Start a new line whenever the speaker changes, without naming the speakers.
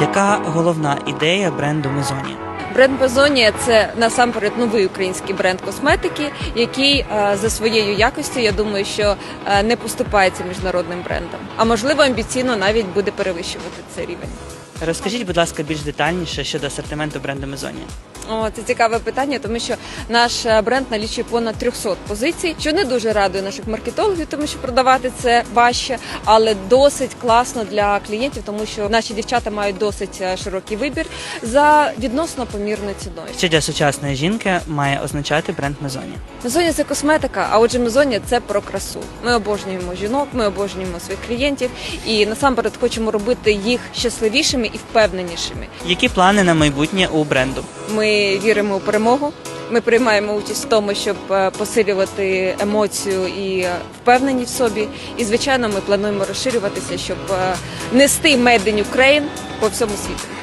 Яка головна ідея бренду Мезоні?
Бренд Базонія це насамперед новий український бренд косметики, який е, за своєю якостю, я думаю, що е, не поступається міжнародним брендам, а можливо амбіційно навіть буде перевищувати цей рівень.
Розкажіть, будь ласка, більш детальніше щодо асортименту бренду Мезоні.
О, це цікаве питання, тому що наш е, бренд налічує понад 300 позицій, що не дуже радує наших маркетологів, тому що продавати це важче, але досить класно для клієнтів, тому що наші дівчата мають досить е, широкий вибір за відносно помірною ціною.
Що для сучасної жінки має означати бренд Мезоні?
Мезонія це косметика, а отже, мезонія це про красу. Ми обожнюємо жінок, ми обожнюємо своїх клієнтів і насамперед хочемо робити їх щасливішими і впевненішими.
Які плани на майбутнє у бренду?
Ми віримо у перемогу. Ми приймаємо участь в тому, щоб е, посилювати емоцію і е, впевненість в собі. І звичайно, ми плануємо розширюватися, щоб е, нести Made in Ukraine по всьому світу.